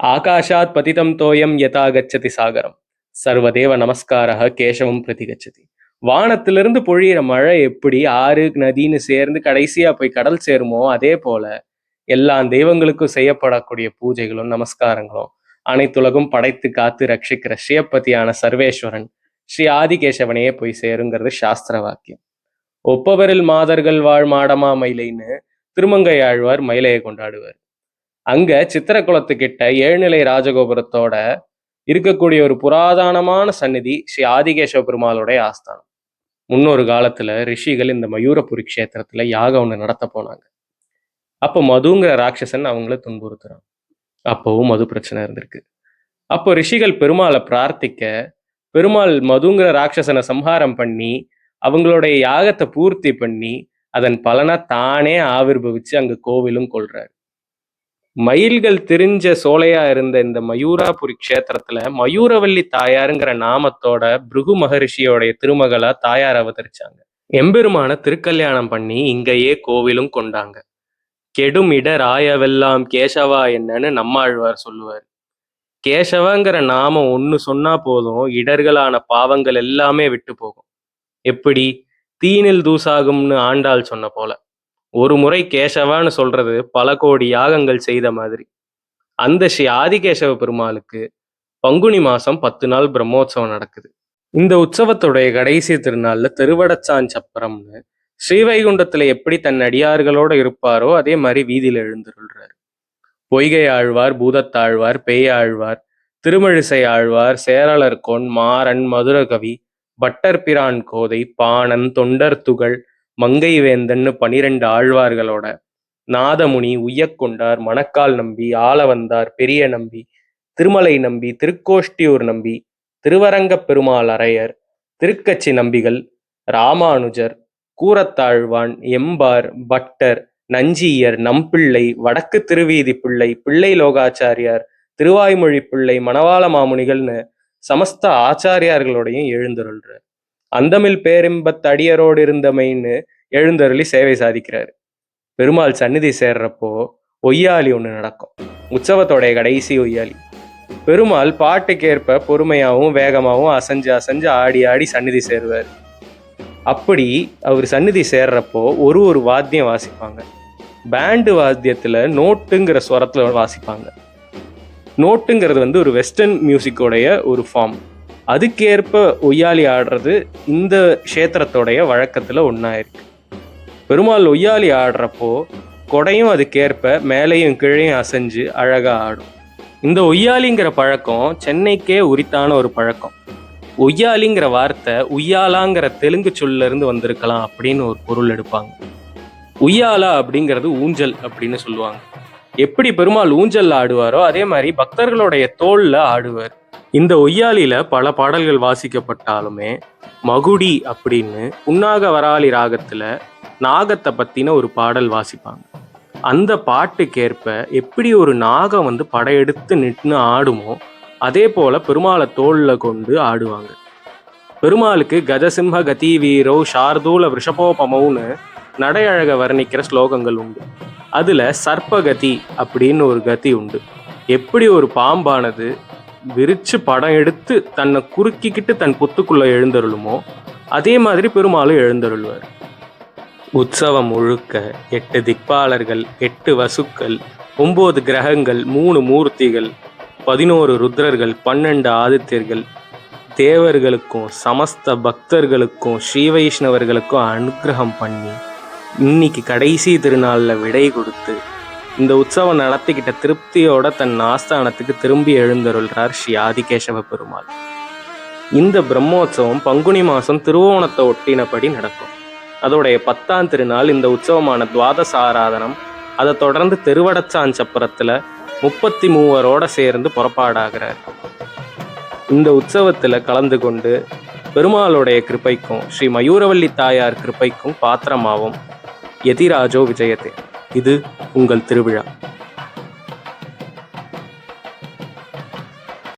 ஆகாஷாத் பதிதம் தோயம் யதா கச்சதி சாகரம் சர்வதேவ நமஸ்காரः கேசவம் பிரதி கச்சதி வானத்திலிருந்து பொழியிற மழை எப்படி ஆறு நதின்னு சேர்ந்து கடைசியா போய் கடல் சேருமோ அதே போல எல்லா தெய்வங்களுக்கும் செய்யப்படக்கூடிய பூஜைகளும் நமஸ்காரங்களும் அனைத்துலகும் படைத்து காத்து ரட்சிக்கிற ஸ்ரீயப்பதியான சர்வேஸ்வரன் ஸ்ரீ ஆதிகேசவனையே போய் சேருங்கிறது சாஸ்திர வாக்கியம் ஒப்பவரில் மாதர்கள் வாழ் மாடமா மயிலைன்னு திருமங்கையாழ்வார் மயிலையை கொண்டாடுவார். அங்க சித்திரகுளத்துக்கிட்ட ஏழ்நிலை ராஜகோபுரத்தோட இருக்கக்கூடிய ஒரு புராதனமான சந்நிதி ஸ்ரீ ஆதிகேசவ பெருமாளுடைய ஆஸ்தானம். முன்னொரு காலத்துல ரிஷிகள் இந்த மயூரபுரி க்ஷேத்திரத்துல யாகம் ஒன்று நடத்த போனாங்க. அப்போ மதுங்கிற ராட்சசன் அவங்கள துன்புறுத்துறான். அப்போவும் மது பிரச்சனை இருந்திருக்கு. அப்போ ரிஷிகள் பெருமாளை பிரார்த்திக்க பெருமாள் மதுங்கிற ராட்சசனை சம்ஹாரம் பண்ணி அவங்களுடைய யாகத்தை பூர்த்தி பண்ணி அதன் பலனை தானே ஆவிர்வவிச்சு அங்க கோவிலும் கொள்றாரு. மயில்கள் தெரிஞ்ச சோலையா இருந்த இந்த மயூராபுரி கஷேத்திரத்துல மயூரவல்லி தாயாருங்கிற நாமத்தோட பிருகு மகரிஷியோடைய திருமகளா தாயார் அவதரிச்சாங்க. எம்பெருமான திருக்கல்யாணம் பண்ணி இங்கேயே கோவிலும் கொண்டாங்க. கெடும் இட ராயவெல்லாம் கேசவா என்னன்னு நம்மாழ்வார் சொல்லுவார். கேசவங்கிற நாமம் ஒன்னு சொன்னா போதும் இடர்களான பாவங்கள் எல்லாமே விட்டு போகும். எப்படி? தீனில் தூசாகும்னு ஆண்டாள் சொன்ன போல. ஒரு முறை கேசவான்னு சொல்றது பல கோடி யாகங்கள் செய்த மாதிரி. அந்த ஸ்ரீ ஆதிகேசவ பெருமாளுக்கு பங்குனி மாசம் பத்து நாள் பிரம்மோற்சவம் நடக்குது. இந்த உற்சவத்துடைய கடைசி திருநாள்ல திருவடச்சான் சப்பரம்னு ஸ்ரீவைகுண்டத்துல எப்படி தன் அடியார்களோட இருப்பாரோ அதே மாதிரி வீதியில எழுந்துருள்றாரு. பொய்கை ஆழ்வார் பூதத்தாழ்வார் பேயாழ்வார் திருமழிசை ஆழ்வார் சேரலர்கோன் மாறன் மதுரகவி பட்டர் பிரான் கோதை பாணன் தொண்டர் துகள் மங்கை வேந்தன்னு பனிரெண்டு ஆழ்வார்களோட நாதமுனி உய்யக்கொண்டார் மணக்கால் நம்பி ஆலவந்தார் பெரிய நம்பி திருமலை நம்பி திருக்கோஷ்டியூர் நம்பி திருவரங்கப் பெருமாள் அரையர் திருக்கச்சி நம்பிகள் ராமானுஜர் கூரத்தாழ்வான் எம்பார் பட்டர் நஞ்சியர் நம்பிள்ளை வடக்கு திருவீதி பிள்ளை பிள்ளை லோகாச்சாரியார் திருவாய்மொழி பிள்ளை மணவாள மாமுனிகள்னு சமஸ்த ஆச்சாரியார்களோடையும் எழுந்துருள்ற அந்தமில் பேரின்பத்தடியரோடு இருந்தமைன்னு எழுந்தருளி சேவை சாதிக்கிறாரு. பெருமாள் சந்நிதி சேர்றப்போ ஒய்யாலி ஒன்று நடக்கும். உற்சவத்தோடைய கடைசி ஒய்யாலி. பெருமாள் பாட்டுக்கேற்ப பொறுமையாகவும் வேகமாகவும் அசைஞ்சு அசைஞ்சு ஆடி ஆடி சந்நிதி சேருவார். அப்படி அவர் சந்நிதி சேர்றப்போ ஒரு ஒரு வாத்தியம் வாசிப்பாங்க. பேண்டு வாத்தியத்தில் நோட்டுங்கிற ஸ்வரத்தில் வாசிப்பாங்க. நோட்டுங்கிறது வந்து ஒரு வெஸ்டர்ன் மியூசிக்கோடைய ஒரு ஃபார்ம். அதுக்கேற்ப ஒய்யாலி ஆடுறது இந்த க்ஷேத்திரத்தோடைய வழக்கத்தில் ஒன்றாயிருக்கு பெருமாள் ஒய்யாலி ஆடுறப்போ கொடையும் அதுக்கேற்ப மேலையும் கீழையும் அசைஞ்சு அழகாக ஆடும். இந்த ஒய்யாலிங்கிற பழக்கம் சென்னைக்கே உரித்தான ஒரு பழக்கம். ஒய்யாலிங்கிற வார்த்தை உய்யாலாங்கிற தெலுங்கு சொல்ல இருந்து வந்திருக்கலாம் அப்படின்னு ஒரு பொருள் எடுப்பாங்க. உய்யாலா அப்படிங்கிறது ஊஞ்சல் அப்படின்னு சொல்லுவாங்க. எப்படி பெருமாள் ஊஞ்சல் ஆடுவாரோ அதே மாதிரி பக்தர்களுடைய தோல்ல ஆடுவார். இந்த ஒய்யாலியில பல பாடல்கள் வாசிக்கப்பட்டாலுமே மகுடி அப்படின்னு உண்ணாக வராளி ராகத்துல நாகத்தை பற்றின ஒரு பாடல் வாசிப்பாங்க. அந்த பாட்டுக்கேற்ப எப்படி ஒரு நாகம் வந்து படையெடுத்து நின்று ஆடுமோ அதே போல பெருமாளை தோளில் கொண்டு ஆடுவாங்க. பெருமாளுக்கு கஜசிம்ஹ கதி வீரோ ஷார்தூல விஷபோபமௌன்னு நடையழக வர்ணிக்கிற ஸ்லோகங்கள் உண்டு. அதில் சர்ப்பகதி அப்படின்னு ஒரு கதி உண்டு. எப்படி ஒரு பாம்பானது விரிச்சு படம் எடுத்து தன்னை குறுக்கிக்கிட்டு தன் புத்துக்குள்ளே எழுந்தருளுமோ அதே மாதிரி பெருமாளும் எழுந்தருள்வார். உற்சவம் முழுக்க எட்டு திக்பாலர்கள் எட்டு வசுக்கள் ஒம்பது கிரகங்கள் மூணு மூர்த்திகள் பதினோரு ருத்ரர்கள் பன்னெண்டு ஆதித்யர்கள் தேவர்களுக்கும் சமஸ்த பக்தர்களுக்கும் ஸ்ரீ வைஷ்ணவர்களுக்கும் அனுகிரகம் பண்ணி இன்னைக்கு கடைசி திருநாளில் விடை கொடுத்து இந்த உற்சவம் நடத்திக்கிட்ட திருப்தியோட தன் ஆஸ்தானத்துக்கு திரும்பி எழுந்தருள்றார் ஸ்ரீ ஆதிகேசவ பெருமாள். இந்த பிரம்மோற்சவம் பங்குனி மாதம் திருவோணத்தை ஒட்டினபடி நடக்கும். அதோடைய பத்தாம் திருநாள் இந்த உற்சவமான துவாதச ஆராதனம் அதை தொடர்ந்து திருவடச்சான் சப்பரத்தில் முப்பத்தி மூவரோட சேர்ந்து புறப்பாடாகிறார். இந்த உற்சவத்தில் கலந்து கொண்டு பெருமாளுடைய கிருப்பைக்கும் ஸ்ரீ மயூரவல்லி தாயார் கிருப்பைக்கும் பாத்திரமாவும் எதிராஜோ விஜயத்தே. இது உங்கள் திருவிழா.